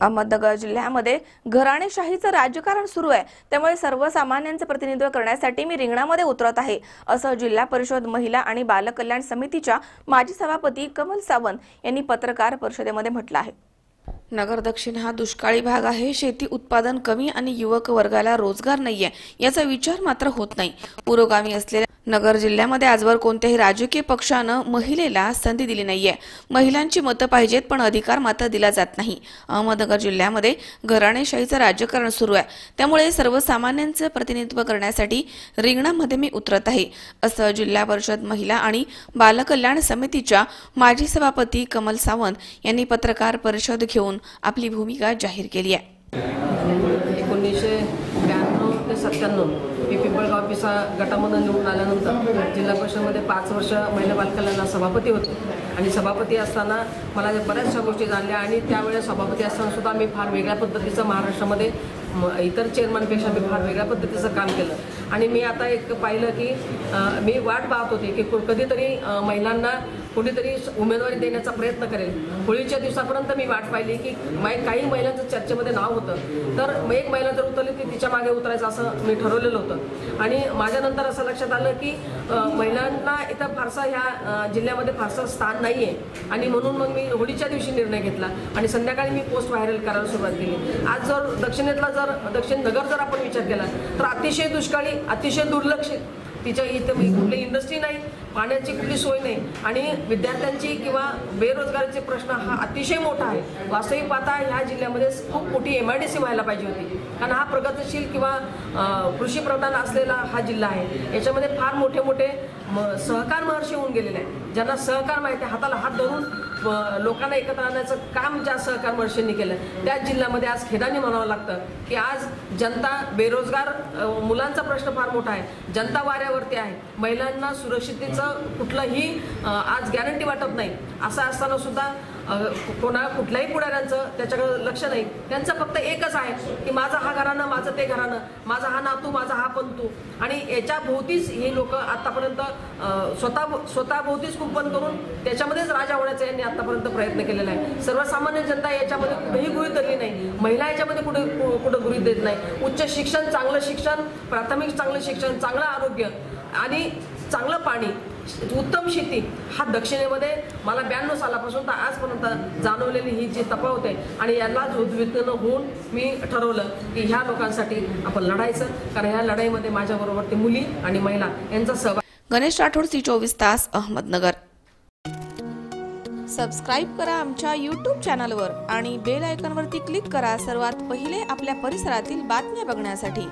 अहमदनगर जिल्ह्यामध्ये घराणेशाहीचं राजकारण सुरू आहे. त्यामुळे सर्वसामान्यांचं प्रतिनिधित्व करण्यासाठी मी रिंगणामध्ये उतरत आहे असं जिल्हा परिषद महिला आणि बालकल्याण समितीच्या माजी सभापती कमल सावंत यांनी पत्रकार परिषदेमध्ये म्हटलं आहे. नगर दक्षिण हा दुष्काळी भाग आहे. शेती उत्पादन कमी आणि युवक वर्गाला रोजगार नाहीये याचा विचार मात्र होत नाही. पुरोगामी असलेल्या नगर जिल्ह्यामध्ये आजवर कोणत्याही राजकीय पक्षानं महिलेला संधी दिली नाहीये. महिलांची मतं पाहिजेत पण अधिकार मात्र दिला जात नाही. अहमदनगर जिल्ह्यामध्ये घराणेशाहीचं राजकारण सुरू आहे. त्यामुळे सर्वसामान्यांचं प्रतिनिधित्व करण्यासाठी रिंगणामध्ये मी उतरत आहे असं जिल्हा परिषद महिला आणि बालकल्याण समितीच्या माजी सभापती कमल सावंत यांनी पत्रकार परिषद घेऊन आपली भूमिका जाहीर केली आहे. ब्याण्णव ते पिंपळगाव पिसा गटामधून निवडून आल्यानंतर जिल्हा परिषदमध्ये पाच वर्ष महिला बालकल्याणला सभापती होते. आणि सभापती असताना मला बऱ्याचशा गोष्टी जाणल्या आणि त्यावेळेस सभापती असताना सुद्धा मी फार वेगळ्या पद्धतीचं महाराष्ट्रामध्ये म- इतर चेअरमॅनपेक्षा मी फार वेगळ्या पद्धतीचं काम केलं. आणि मी आता एक पाहिलं की मी वाट पाहत होते की कधीतरी महिलांना कुठेतरी उमेदवारी देण्याचा प्रयत्न करेल. होळीच्या दिवसापर्यंत मी वाट पाहिली की मै काही महिलांचं चर्चेमध्ये नाव होतं. तर एक महिला जर उतरली ती तिच्यामागे उतरायचं असं मी ठरवलेलं होतं. आणि माझ्यानंतर असं लक्षात आलं की महिलांना इथं फारसा ह्या जिल्ह्यामध्ये फारसं स्थान नाही आहे आणि म्हणून मग मी होळीच्या दिवशी निर्णय घेतला. आणि संध्याकाळी मी पोस्ट व्हायरल करायला सुरुवात केली. आज जर दक्षिणेतला जर दक्षिण नगर जर आपण विचार केला तर अतिशय दुष्काळी अतिशय दुर्लक्षित तिच्या इथे कुठली इंडस्ट्री नाही पाण्याची कुठली सोय नाही. आणि विद्यार्थ्यांची किंवा बेरोजगारीचे प्रश्न हा अतिशय मोठा आहे. वास्तविक पाहता ह्या जिल्ह्यामध्ये खूप मोठी एम आय डी सी व्हायला पाहिजे होती. कारण हा प्रगतशील किंवा कृषीप्रधान असलेला हा जिल्हा आहे. याच्यामध्ये फार मोठे मोठे म सहकार महर्षी होऊन गेलेले आहेत. ज्यांना सहकार माहिती आहे हाताला हात धरून लोकांना एकत्र आणण्याचं काम ज्या सहकार महर्षींनी केलं त्याच जिल्ह्यामध्ये आज खेदाने म्हणावं लागतं की आज जनता बेरोजगार मुलांचा प्रश्न फार मोठा आहे. जनता वाऱ्यावरती आहे. महिलांना सुरक्षितेचं कुठलंही आज गॅरंटी वाटत नाही. असं असताना सुद्धा कोणा कुठल्याही पुढाऱ्यांचं त्याच्याकडे लक्ष नाही. त्यांचं फक्त एकच आहे की माझं हा घराणं माझं ते घराणं माझा हा नातू माझा हा पंतू. आणि याच्या भोवतीच ही लोक आतापर्यंत स्वतः स्वतः भोवतीच कुंपण करून त्याच्यामध्येच राजा होण्याचा यांनी आतापर्यंत प्रयत्न केलेला आहे. सर्वसामान्य जनता याच्यामध्ये कुठेही गृहित धरली नाही. महिला याच्यामध्ये कुठे कुठं गृहीत देत नाही. उच्च शिक्षण चांगलं शिक्षण प्राथमिक चांगलं शिक्षण चांगलं आरोग्य. आणि चांगलं पाणी उत्तम शेती हा दक्षिणेमध्ये मला ब्याण्णव सालापासून तर आजपर्यंत जाणवलेली ही जी तफावत आहे आणि यालाच उद्विग्न होऊन मी ठरवलं की ह्या लोकांसाठी आपण लढायचं. कारण ह्या लढाईमध्ये माझ्याबरोबर ते मुली आणि महिला यांचा सहभाग गणेश राठोड सी चोवीस तास अहमदनगर. सबस्क्राईब करा आमच्या यूट्यूब चॅनलवर आणि बेल आयकॉनवरती क्लिक करा सर्वात पहिले आपल्या परिसरातील बातम्या बघण्यासाठी.